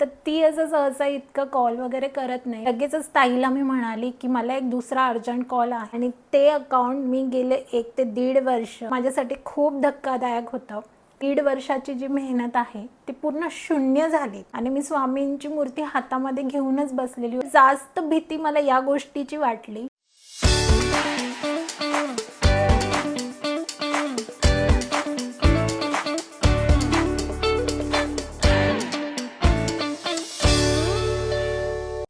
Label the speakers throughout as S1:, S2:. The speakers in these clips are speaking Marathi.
S1: तर ती असं सहसा इतकं कॉल वगैरे करत नाही. लगेचच ताईला मी म्हणाली की मला एक दुसरा अर्जंट कॉल आहे आणि ते अकाउंट मी गेले एक ते दीड वर्ष माझ्यासाठी खूप धक्कादायक होतं. दीड वर्षाची जी मेहनत आहे ती पूर्ण शून्य झाली आणि मी स्वामींची मूर्ती हातामध्ये घेऊनच बसलेली जास्त भीती मला या गोष्टीची वाटली.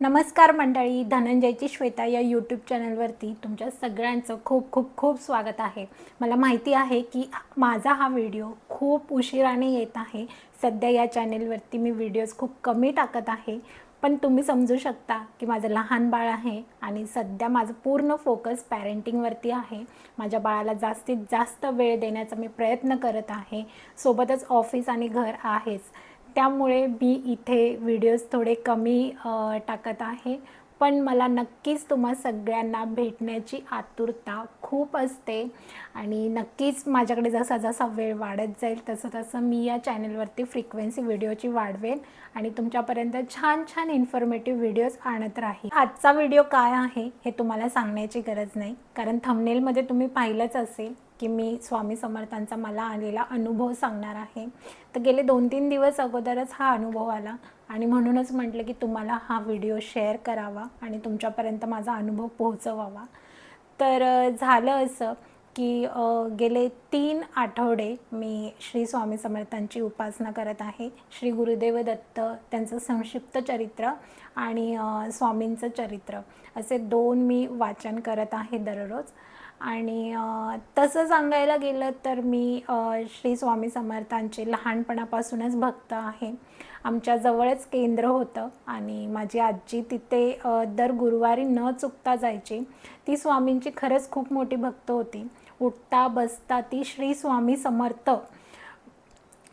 S1: नमस्कार मंडळी धनंजयची श्वेता या यूट्यूब चॅनलवरती तुमच्या सगळ्यांचं खूप खूप खूप स्वागत आहे. मला माहिती आहे की माझा हा व्हिडिओ खूप उशिराने येत आहे. सध्या या चॅनेलवरती मी व्हिडिओज खूप कमी टाकत आहे. पण तुम्ही समजू शकता की माझं लहान बाळ आहे आणि सध्या माझं पूर्ण फोकस पॅरेंटिंगवरती आहे. माझ्या बाळाला जास्तीत जास्त वेळ देण्याचा मी प्रयत्न करत आहे. सोबतच ऑफिस आणि घर आहेच. त्यामुळे मी इथे व्हिडिओज थोडे कमी टाकत आहे. पण मला नक्कीच तुम्हा सगळ्यांना भेटण्याची आतुरता खूप असते. आणि नक्कीच माझ्याकडे जसा जसा वेळ वाढत जाईल तसं तसं मी या चॅनलवरती फ्रिक्वेन्सी व्हिडिओची वाढवेन. आणि तुमच्यापर्यंत छान छान इन्फॉर्मेटिव्ह व्हिडिओज आणत राहील आजचा व्हिडिओ काय आहे हे तुम्हाला सांगण्याची गरज नाही. कारण थंबनेलमध्ये तुम्ही पाहिलंच असेल. की मी स्वामी समर्थांचा मला आलेला अनुभव सांगणार आहे. तर गेले दोन तीन दिवस अगोदरच हा अनुभव आला आणि म्हणूनच म्हटलं की तुम्हाला हा व्हिडिओ शेअर करावा आणि तुमच्यापर्यंत माझा अनुभव पोहोचवावा. तर झालं असं की गेले तीन आठवडे मी श्री स्वामी समर्थांची उपासना करत आहे. श्री गुरुदेव दत्त त्यांचं संक्षिप्त चरित्र आणि स्वामींचं चरित्र असे दोन मी वाचन करत आहे दररोज. आणि तसं सांगायला गेलं तर मी श्री स्वामी समर्थांचे लहानपणापासूनच भक्त आहे. आमच्या जवळच केंद्र होतं आणि माझी आजी तिथे दर गुरुवारी न चुकता जायची. ती स्वामींची खरंच खूप मोठी भक्त होती. उठता बसता ती श्री स्वामी समर्थ.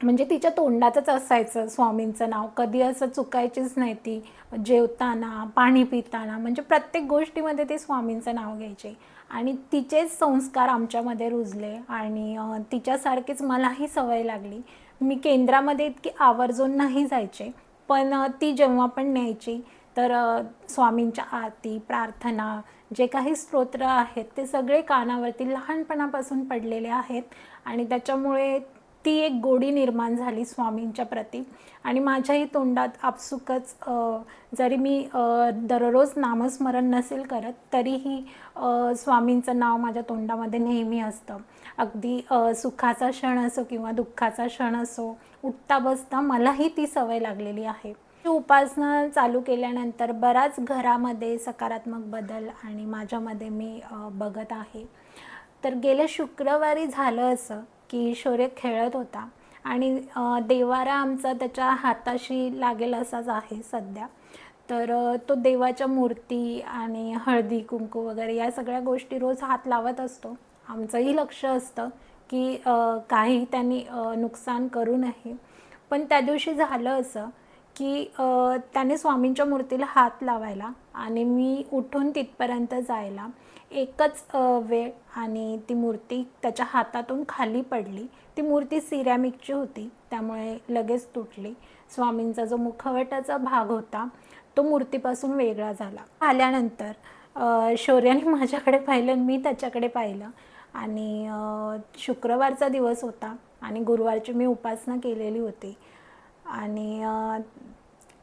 S1: म्हणजे तिच्या तोंडातच असायचं स्वामींचं नाव. कधी असं चुकायचीच नाही ती. जेवताना पाणी पिताना म्हणजे प्रत्येक गोष्टीमध्ये ती स्वामींचं नाव घ्यायचे. आणि तिचेच संस्कार आमच्यामध्ये रुजले आणि तिच्यासारखीच मलाही सवय लागली. मी केंद्रामध्ये इतकी आवर्जून नाही जायचे पण ती जेव्हा पण न्यायची तर स्वामींच्या आरती प्रार्थना जे काही स्तोत्र आहेत ते सगळे कानावरती लहानपणापासून पडलेले आहेत. आणि त्याच्यामुळे ती एक गोडी निर्माण झाली स्वामींच्या प्रती. आणि माझ्याही तोंडात आपसुकच जरी मी दररोज नामस्मरण नसेल करत तरीही स्वामींचं नाव माझ्या तोंडामध्ये नेहमी असतं. अगदी सुखाचा क्षण असो किंवा दुःखाचा क्षण असो उठता बसता मलाही ती सवय लागलेली आहे. उपासना चालू केल्यानंतर बराच घरामध्ये सकारात्मक बदल आणि माझ्यामध्ये मी बघत आहे. तर गेल्या शुक्रवारी झालं असं की शौर्य खेळत होता. आणि देवारा आमचा त्याच्या हाताशी लागेल असाच आहे सध्या. तर तो देवाच्या मूर्ती आणि हळदी कुंकू वगैरे या सगळ्या गोष्टी रोज हात लावत असतो. आमचंही लक्ष असतं की काही त्यांनी नुकसान करू नये. पण त्या दिवशी झालं असं की त्याने स्वामींच्या मूर्तीला हात लावायला आणि मी उठून तिथपर्यंत जायला. एकच वेळ आणि ती मूर्ती त्याच्या हातातून खाली पडली. ती मूर्ती सिरॅमिकची होती त्यामुळे लगेच तुटली. स्वामींचा जो मुखवटाचा भाग होता तो मूर्तीपासून वेगळा झाला. आल्यानंतर शौर्याने माझ्याकडे पाहिलं आणि मी त्याच्याकडे पाहिलं. आणि शुक्रवारचा दिवस होता आणि गुरुवारची मी उपासना केलेली होती. आणि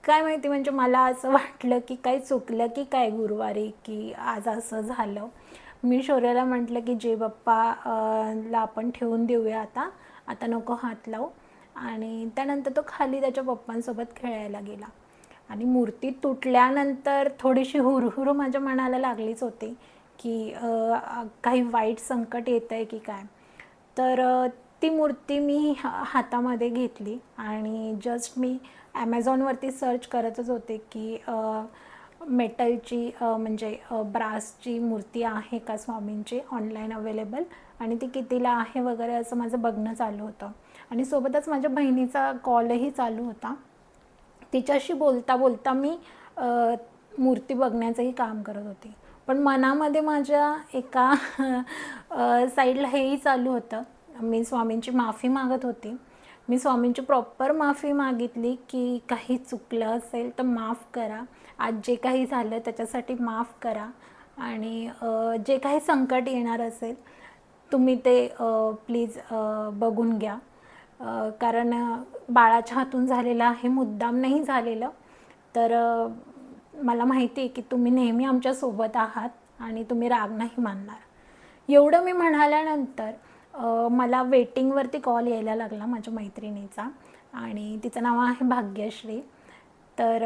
S1: काय माहिती म्हणजे मला असं वाटलं की काय चुकलं की काय गुरुवारी की आज असं झालं. मी शौर्याला म्हटलं की जे बाप्पा ला आपण ठेवून देऊया आता आता नको हात लावू. आणि त्यानंतर तो खाली त्याच्या पप्पांसोबत खेळायला गेला. आणि मूर्ती तुटल्यानंतर थोडीशी हुरहुर माझ्या मनाला लागलीच होती की काही वाईट संकट येतं आहे की काय. तर ती मूर्ती मी हातामध्ये घेतली आणि जस्ट मी ॲमेझॉनवरती सर्च करतच होते की मेटलची म्हणजे ब्रासची मूर्ती आहे का स्वामींची? ऑनलाईन अवेलेबल आणि ती कितीला आहे वगैरे असं माझं बघणं चालू होतं. आणि सोबतच माझ्या बहिणीचा कॉलही चालू होता. तिच्याशी बोलता बोलता मी मूर्ती बघण्याचंही काम करत होती. पण मनामध्ये माझ्या एका साईडला हेही चालू होतं. मी स्वामींची माफी मागत होती. मी स्वामींची प्रॉपर माफी मागितली की काही चुकलं असेल तर माफ करा. आज जे काही झालं त्याच्यासाठी माफ करा. आणि जे काही संकट येणार असेल तुम्ही ते प्लीज बघून घ्या. कारण बाळाच्या हातून झालेलं आहे मुद्दाम नाही झालेलं. तर मला माहिती आहे की तुम्ही नेहमी आमच्यासोबत आहात आणि तुम्ही राग नाही मानणार. एवढं मी म्हणाल्यानंतर मला वेटिंगवरती कॉल यायला लागला माझ्या मैत्रिणीचा आणि तिचं नाव आहे भाग्यश्री. तर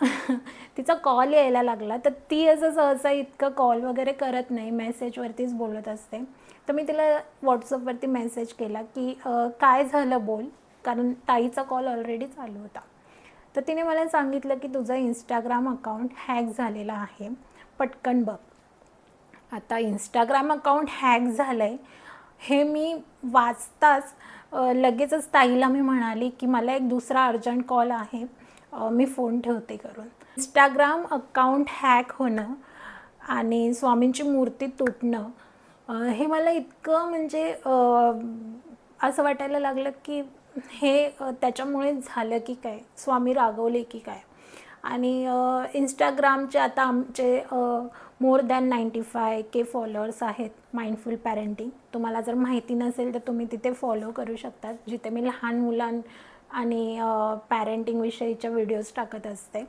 S1: तिचा कॉल यायला लागला. तर ती असं सहसा इतकं कॉल वगैरे करत नाही मेसेजवरतीच बोलत असते. तर मी तिला व्हॉट्सअपवरती मेसेज केला की काय झालं बोल? कारण ताईचा कॉल ऑलरेडी चालू होता. तर तिने मला सांगितलं की तुझं इंस्टाग्राम अकाउंट हॅक झालेला आहे. पटकन बघ. आता इंस्टाग्राम अकाउंट हॅक झालं आहे हे मी वाचताच लगेचच ताईला मी म्हणाली की मला एक दुसरा अर्जंट कॉल आहे मी फोन ठेवते करून. इंस्टाग्राम अकाउंट हॅक होणं आणि स्वामींची मूर्ती तुटणं हे मला इतकं म्हणजे असं वाटायला लागलं की हे त्याच्यामुळे झालं की काय? स्वामी रागवले की काय? आणि इंस्टाग्रामचे आता आमचे more than ninety five K followers आहेत माइंडफुल पॅरेंटिंग तुम्हाला जर माहिती नसेल तर तुम्ही तिथे फॉलो करू शकता जिथे मी लहान मुलां आणि पॅरेंटिंगविषयीच्या व्हिडिओज टाकत असते.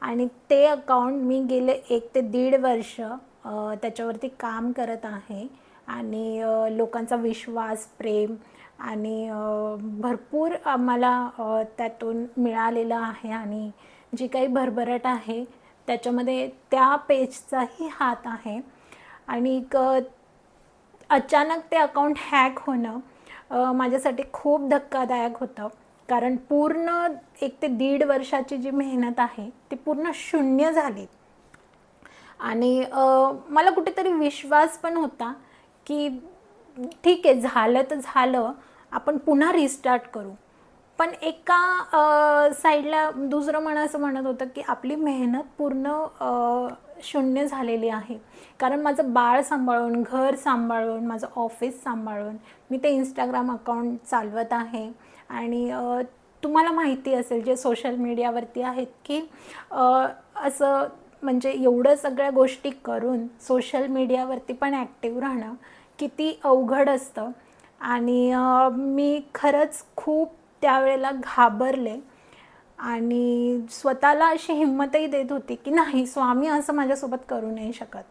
S1: आणि ते अकाउंट मी गेले एक ते दीड वर्ष त्याच्यावरती काम करत आहे. आणि लोकांचा विश्वास प्रेम आणि भरपूर आम्हाला त्यातून मिळालेलं आहे. आणि जी काही भरभराट आहे त्याच्यामध्ये त्या पेजचाही हात आहे. आणि अचानक ते अकाउंट हॅक होणं माझ्यासाठी खूप धक्कादायक होतं. कारण पूर्ण एक ते दीड वर्षाची जी मेहनत आहे ती पूर्ण शून्य झाली. आणि मला कुठेतरी विश्वास पण होता की ठीक आहे झालं तर झालं आपण पुन्हा रिस्टार्ट करू. पण एका साईडला दुसरं मन असं म्हणत होतं की आपली मेहनत पूर्ण शून्य झालेली आहे. कारण माझं बाळ सांभाळून घर सांभाळून माझं ऑफिस सांभाळून मी ते इंस्टाग्राम अकाउंट चालवत आहे. आणि तुम्हाला माहिती असेल जे सोशल मीडियावरती आहेत की असं म्हणजे एवढं सगळ्या गोष्टी करून सोशल मीडियावरती पण ॲक्टिव्ह राहणं किती अवघड असतं. आणि मी खरंच खूप त्यावेळेला घाबरले. आणि स्वतःला अशी हिंमतही देत होती की नाही स्वामी असं माझ्यासोबत करू नाही शकत.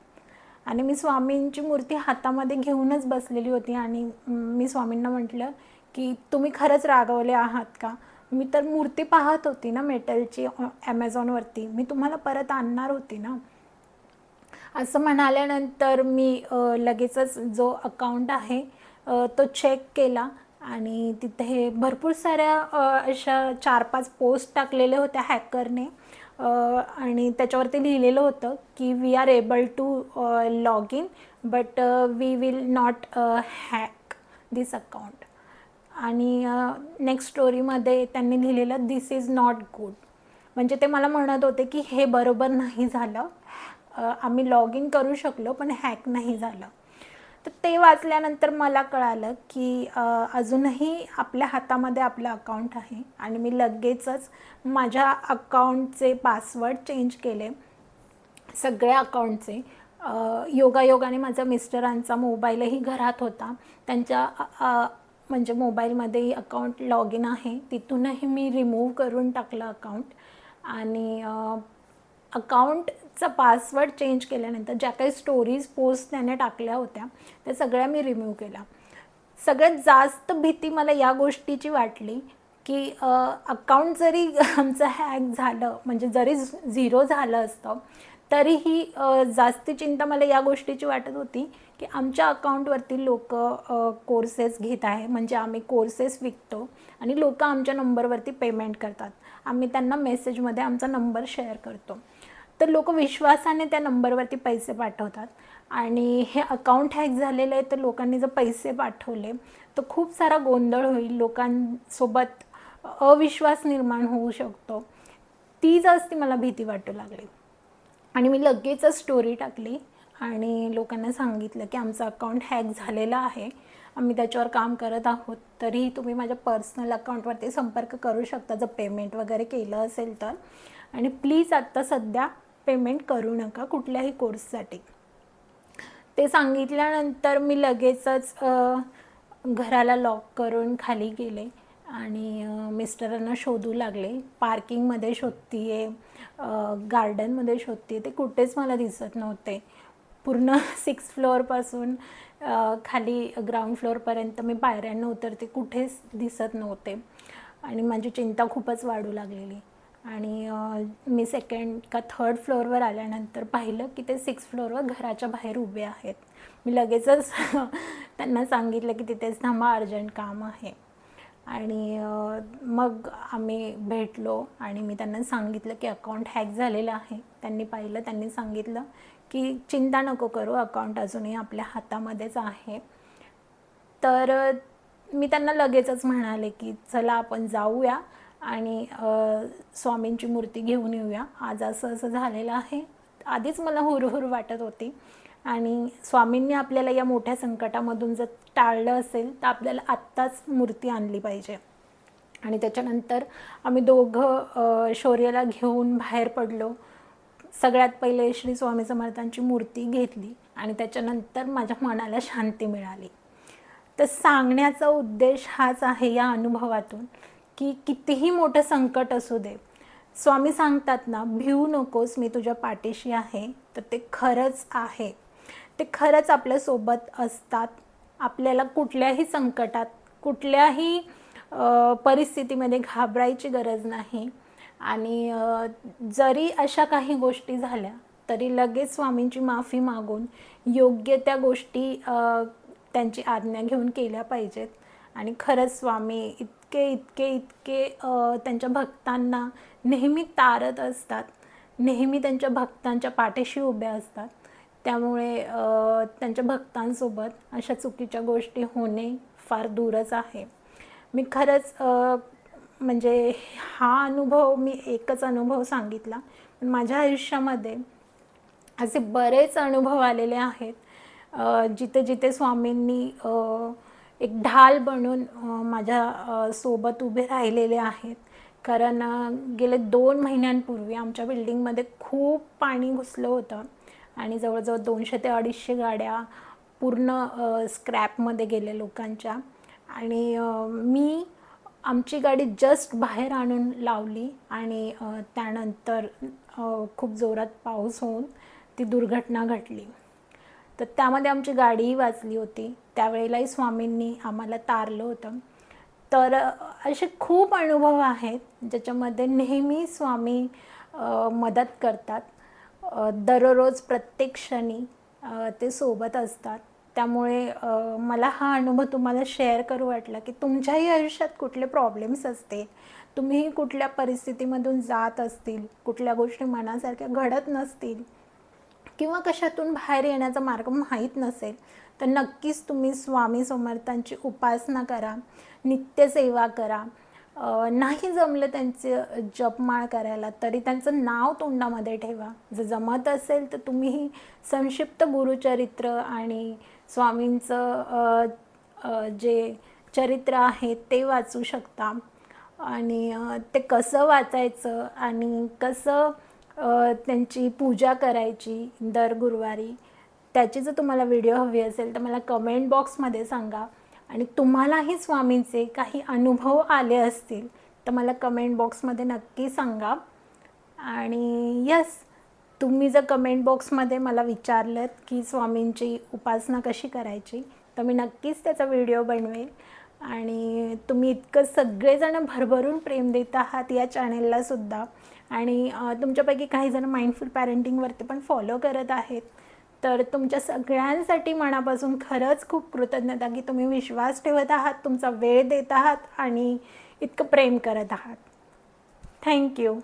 S1: आणि मी स्वामींची मूर्ती हातामध्ये घेऊनच बसलेली होती आणि मी स्वामींना म्हटलं की तुम्ही खरंच रागवले आहात का? मी तर मूर्ती पाहत होती ना मेटलची ॲमेझॉनवरती मी तुम्हाला परत आणणार होती ना? असं म्हणाल्यानंतर मी लगेचच जो अकाउंट आहे तो चेक केला. आणि तिथे भरपूर साऱ्या अशा चार पाच पोस्ट टाकलेल्या होत्या हॅकरने आणि त्याच्यावरती लिहिलेलं होतं की we are able to log in but we will not hack this account आणि नेक्स्ट स्टोरीमध्ये त्यांनी लिहिलेलं दिस इज नॉट गुड म्हणजे ते मला म्हणत होते की हे बरोबर नाही झालं. आम्ही लॉग इन करू शकलो पण हॅक नाही झालं. तर ते वाचल्यानंतर मला कळालं की अजूनही आपल्या हातामध्ये आपलं अकाउंट आहे आणि मी लगेचच माझ्या अकाउंटचे पासवर्ड चेंज केले. सगळ्या अकाउंटचे योगायोगाने माझ्या मिस्टरांचा मोबाईलही घरात होता. त्यांच्या म्हणजे मोबाईलमध्येही अकाउंट लॉग इन आहे. तिथूनही मी रिमूव्ह करून टाकलं अकाउंट आणि चा पासवर्ड चेंज केल्यानंतर ज्या काही स्टोरीज पोस्ट त्याने टाकल्या होत्या त्या सगळ्या मी रिमूव्ह केल्या. सगळ्यात जास्त भीती मला या गोष्टीची वाटली की अकाउंट जरी आमचं हॅक झालं म्हणजे जरी झिरो झालं असतं तरीही जास्ती चिंता मला या गोष्टीची वाटत होती की आमच्या अकाउंटवरती लोक कोर्सेस घेत आहे. म्हणजे आम्ही कोर्सेस विकतो आणि लोक आमच्या नंबरवरती पेमेंट करतात. आम्ही त्यांना मेसेजमध्ये आमचा नंबर शेअर करतो. तर लोक विश्वासाने त्या नंबरवरती पैसे पाठवतात. आणि हे अकाउंट हॅक झालेलं आहे तर लोकांनी जर पैसे पाठवले तर खूप सारा गोंधळ होईल. लोकांसोबत अविश्वास निर्माण होऊ शकतो. ती जास्ती मला भीती वाटू लागली. आणि मी लगेचच स्टोरी टाकली आणि लोकांना सांगितलं की आमचं अकाउंट हॅक झालेलं आहे. आम्ही त्याच्यावर काम करत आहोत. तरीही तुम्ही माझ्या पर्सनल अकाउंटवरती संपर्क करू शकता. जर पेमेंट वगैरे केलं असेल तर. आणि प्लीज आत्ता सध्या पेमेंट करू नका कुठल्याही कोर्ससाठी ते सांगितल्यानंतर मी लगेचच घराला लॉक करून खाली गेले आणि मिस्टरांना शोधू लागले. पार्किंगमध्ये शोधती आहे गार्डनमध्ये शोधते ते कुठेच मला दिसत नव्हते. पूर्ण सिक्स फ्लोअरपासून खाली ग्राउंड फ्लोअरपर्यंत मी पायऱ्यांना उतरते कुठेच दिसत नव्हते. आणि माझी चिंता खूपच वाढू लागलेली. आणि मी सेकंड का थर्ड फ्लोअरवर आल्यानंतर पाहिलं की ते सिक्स फ्लोअरवर घराच्या बाहेर उभे आहेत. मी लगेचच त्यांना सांगितलं की तिथेच थांबा अर्जंट काम आहे. आणि मग आम्ही भेटलो आणि मी त्यांना सांगितलं की अकाउंट हॅक झालेलं आहे. त्यांनी पाहिलं त्यांनी सांगितलं की चिंता नको करू अकाउंट अजूनही आपल्या हातामध्येच आहे. तर मी त्यांना लगेचच म्हणाले की चला आपण जाऊया. आणि स्वामींची मूर्ती घेऊन येऊया. आज असं असं झालेलं आहे. आधीच मला हुरहुर वाटत होती. आणि स्वामींनी आपल्याला या मोठ्या संकटामधून जर टाळलं असेल तर आपल्याला आत्ताच मूर्ती आणली पाहिजे. आणि त्याच्यानंतर आम्ही दोघं शौर्याला घेऊन बाहेर पडलो. सगळ्यात पहिले श्री स्वामी समर्थांची मूर्ती घेतली आणि त्याच्यानंतर माझ्या मनाला शांती मिळाली. तर सांगण्याचा उद्देश हाच आहे या अनुभवातून. की कितीही मोठं संकट असू दे स्वामी सांगतात ना भिवू नकोस मी तुझ्या पाठीशी आहे. तर ते खरंच आहे. ते खरंच आपल्यासोबत असतात. आपल्याला कुठल्याही संकटात कुठल्याही परिस्थितीमध्ये घाबरायची गरज नाही. आणि जरी अशा काही गोष्टी झाल्या तरी लगेच स्वामींची माफी मागून योग्य त्या गोष्टी त्यांची आज्ञा घेऊन केल्या पाहिजेत. आणि खरंच स्वामी इतके इतके इतके त्यांच्या भक्तांना नेहमी तारत असतात. नेहमी त्यांच्या भक्तांच्या पाठीशी उभे असतात. त्यामुळे त्यांच्या भक्तांसोबत अशा चुकीच्या गोष्टी होणे फार दूरच आहे. मी खरंच म्हणजे हा अनुभव मी एकच अनुभव सांगितला. पण माझ्या आयुष्यामध्ये असे बरेच अनुभव आलेले आहेत. जिथे जिथे स्वामींनी एक ढाल बनून माझ्या सोबत उभे राहिलेले आहेत. कारण गेले दोन महिन्यांपूर्वी आमच्या बिल्डिंगमध्ये खूप पाणी घुसलं होतं. आणि जवळजवळ दोनशे ते अडीचशे गाड्या पूर्ण स्क्रॅपमध्ये गेले लोकांच्या. आणि मी आमची गाडी जस्ट बाहेर आणून लावली आणि त्यानंतर खूप जोरात पाऊस होऊन ती दुर्घटना घडली. तर त्यामध्ये आमची गाडीही वाचली होती. त्यावेळेलाही स्वामींनी आम्हाला तारलं होतं. तर असे खूप अनुभव आहेत ज्याच्यामध्ये नेहमी स्वामी मदत करतात. दररोज प्रत्येक क्षणी ते सोबत असतात. त्यामुळे मला हा अनुभव तुम्हाला शेअर करू वाटला की तुमच्याही आयुष्यात कुठले प्रॉब्लेम्स असतील तुम्हीही कुठल्या परिस्थितीमधून जात असतील कुठल्या गोष्टी मनासारख्या घडत नसतील किंवा कशातून बाहेर येण्याचा मार्ग माहीत नसेल तर नक्कीच तुम्ही स्वामी समर्थांची उपासना करा नित्यसेवा करा. नाही जमलं त्यांचे जपमाळ करायला तरी त्यांचं नाव तोंडामध्ये ठेवा. जर जमत असेल तर तुम्ही संक्षिप्त गुरुचरित्र आणि स्वामींचं जे चरित्र आहे ते वाचू शकता. आणि ते कसं वाचायचं आणि कसं त्यांची पूजा करायची दर गुरुवारी. त्याची जर तुम्हाला व्हिडिओ हवी असेल तर मला कमेंट बॉक्समध्ये सांगा. आणि तुम्हालाही स्वामींचे काही अनुभव आले असतील तर मला कमेंट बॉक्समध्ये नक्की सांगा. आणि यस तुम्ही जर कमेंट बॉक्समध्ये मला विचारलं की स्वामींची उपासना कशी करायची तर मी नक्कीच त्याचा व्हिडिओ बनवेल. आणि तुम्ही इतकं सगळेजण भरभरून प्रेम देत आहात या चॅनेललासुद्धा आणि तुमच्यापैकी काही जण माइंडफुल पॅरेंटिंगवरती पण फॉलो करत आहेत. तर तुमच्या सगळ्यांसाठी मनापासून खरंच खूप कृतज्ञता की तुम्ही विश्वास ठेवत आहात तुमचा वेळ देत आहात आणि इतकं प्रेम करत आहात. थँक्यू